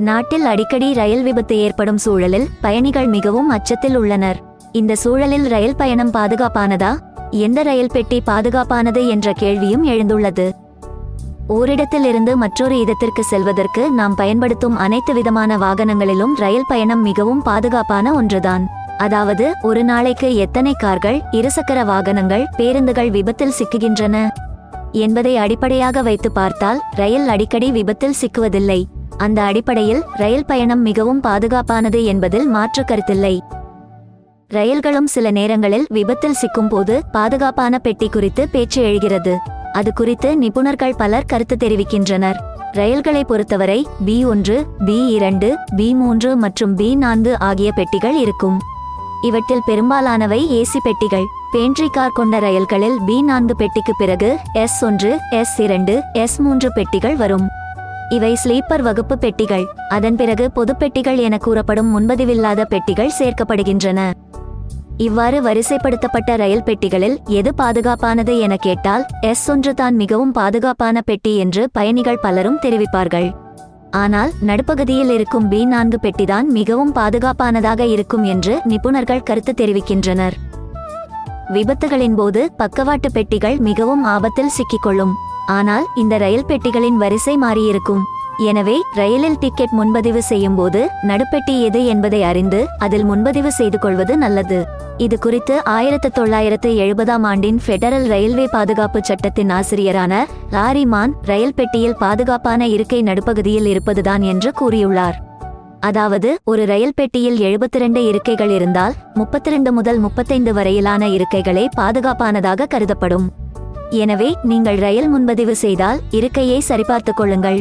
நாட்டில் அடிக்கடி ரயில் விபத்து ஏற்படும் சூழலில் பயணிகள் மிகவும் அச்சத்தில் உள்ளனர். இந்த சூழலில் ரயில் பயணம் பாதுகாப்பானதா? எந்த ரயில் பெட்டி பாதுகாப்பானது என்ற கேள்வியும் எழுந்துள்ளது. ஓரிடத்திலிருந்து மற்றொரு இடத்திற்கு செல்வதற்கு நாம் பயன்படுத்தும் அனைத்து விதமான வாகனங்களிலும் ரயில் பயணம் மிகவும் பாதுகாப்பான ஒன்றுதான். அதாவது ஒரு நாளைக்கு எத்தனை கார்கள் இருசக்கர வாகனங்கள் பேருந்துகள் விபத்தில் சிக்குகின்றன? என்பதை அடிப்படையாக வைத்து பார்த்தால் ரயில் அடிக்கடி விபத்தில் சிக்குவதில்லை. அந்த அடிப்படையில் ரயில் பயணம் மிகவும் பாதுகாப்பானது என்பதில் மாற்று கருத்தில்லை. ரயில்களும் சில நேரங்களில் விபத்தில் சிக்கும் போது பாதுகாப்பான பெட்டி குறித்து பேச்சு எழுகிறது. அது குறித்து நிபுணர்கள் பலர் கருத்து தெரிவிக்கின்றனர். ரயில்களை பொறுத்தவரை பி ஒன்று பி இரண்டு பி மூன்று மற்றும் பி நான்கு ஆகிய பெட்டிகள் இருக்கும். இவற்றில் பெரும்பாலானவை ஏசி பெட்டிகள். பேண்ட்ரி கார் கொண்ட ரயில்களில் பி நான்கு பெட்டிக்கு பிறகு எஸ் ஒன்று எஸ் இரண்டு எஸ் மூன்று பெட்டிகள் வரும். இவை ஸ்லீப்பர் வகுப்பு பெட்டிகள். அதன் பிறகு பொது பெட்டிகள் என கூறப்படும் முன்பதிவில்லாத பெட்டிகள் சேர்க்கப்படுகின்றன. இவ்வாறு வரிசைப்படுத்தப்பட்ட ரயில் பெட்டிகளில் எது பாதுகாப்பானது என கேட்டால் எஸ் ஒன்று தான் மிகவும் பாதுகாப்பான பெட்டி என்று பயணிகள் பலரும் தெரிவிப்பார்கள். ஆனால் நடுப்பகுதியில் இருக்கும் பி நான்கு பெட்டிதான் மிகவும் பாதுகாப்பானதாக இருக்கும் என்று நிபுணர்கள் கருத்து தெரிவிக்கின்றனர். விபத்துகளின் போது பக்கவாட்டு பெட்டிகள் மிகவும் ஆபத்தில் சிக்கிக்கொள்ளும். ஆனால் இந்த ரயில் பெட்டிகளின் வரிசை மாறியிருக்கும். எனவே ரயிலில் டிக்கெட் முன்பதிவு செய்யும் போது நடுப்பெட்டி எது என்பதை அறிந்து அதில் முன்பதிவு செய்து கொள்வது நல்லது. இது குறித்து ஆயிரத்து தொள்ளாயிரத்து எழுபதாம் ஆண்டின் ஃபெடரல் ரயில்வே பாதுகாப்பு சட்டத்தின் ஆசிரியரான லாரி மான் ரயில் பெட்டியில் பாதுகாப்பான இருக்கை நடுப்பகுதியில் இருப்பதுதான் என்று கூறியுள்ளார். அதாவது ஒரு ரயில் பெட்டியில் 72 இருக்கைகள் இருந்தால் 32 முதல் முப்பத்தைந்து வரையிலான இருக்கைகளே பாதுகாப்பானதாக கருதப்படும். எனவே நீங்கள் ரயில் முன்பதிவு செய்தால் இருக்கையை சரிபார்த்துக் கொள்ளுங்கள்.